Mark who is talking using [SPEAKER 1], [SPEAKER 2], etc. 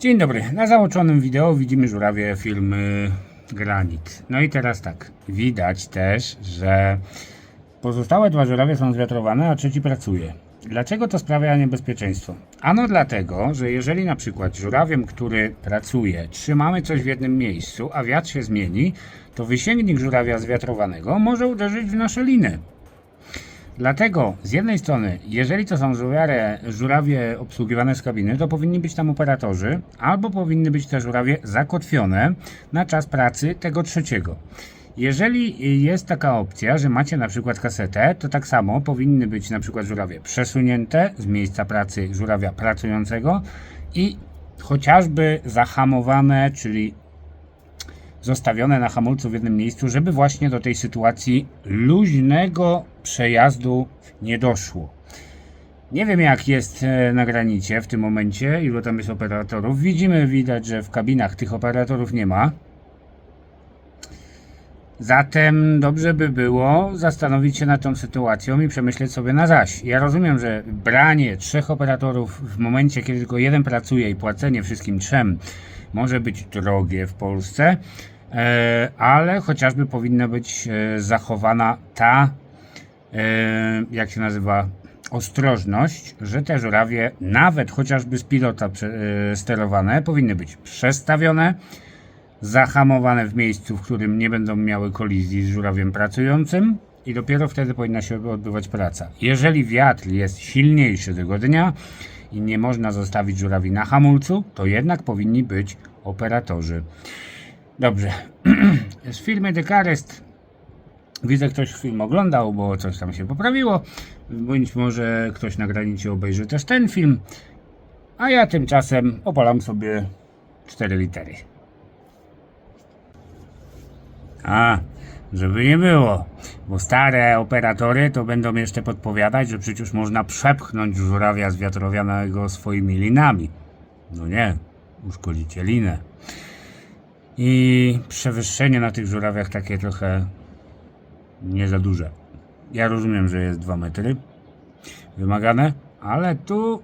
[SPEAKER 1] Dzień dobry. Na załączonym wideo widzimy żurawie firmy Granit. No i teraz tak. Widać też, że pozostałe dwa żurawie są zwiatrowane, a trzeci pracuje. Dlaczego to sprawia niebezpieczeństwo? Ano dlatego, że jeżeli na przykład żurawiem, który pracuje, trzymamy coś w jednym miejscu, a wiatr się zmieni, to wysięgnik żurawia zwiatrowanego może uderzyć w nasze liny. Dlatego z jednej strony, jeżeli to są żurawie, żurawie obsługiwane z kabiny, to powinni być tam operatorzy, albo powinny być te żurawie zakotwione na czas pracy tego trzeciego. Jeżeli jest taka opcja, że macie na przykład kasetę, to tak samo powinny być na przykład żurawie przesunięte z miejsca pracy żurawia pracującego i chociażby zahamowane, czyli zostawione na hamulcu w jednym miejscu, żeby właśnie do tej sytuacji luźnego przejazdu nie doszło. Nie wiem jak jest e, na granicie w tym momencie, ilu tam jest operatorów. Widzimy, widać, że w kabinach tych operatorów nie ma. Zatem dobrze by było zastanowić się nad tą sytuacją i przemyśleć sobie na zaś. Ja rozumiem, że branie trzech operatorów w momencie, kiedy tylko jeden pracuje i płacenie wszystkim trzem może być drogie w Polsce, e, ale chociażby powinna być e, zachowana ta, e, jak się nazywa, ostrożność, że te żurawie, nawet chociażby z pilota sterowane, powinny być przestawione, zahamowane w miejscu, w którym nie będą miały kolizji z żurawiem pracującym i dopiero wtedy powinna się odbywać praca. Jeżeli wiatr jest silniejszy tego dnia i nie można zostawić żurawi na hamulcu, to jednak powinni być operatorzy. Dobrze. Z filmy Dekarest widzę ktoś film oglądał, bo coś tam się poprawiło, bądź może ktoś na granicie obejrzy też ten film, a ja tymczasem opalam sobie cztery litery. A, żeby nie było, bo stare operatory to będą jeszcze podpowiadać, że przecież można przepchnąć żurawia zwiatrowianego swoimi linami. No nie, uszkodzicie linę. I przewyższenie na tych żurawiach takie trochę nie za duże. Ja rozumiem, że jest 2 metry wymagane, ale tu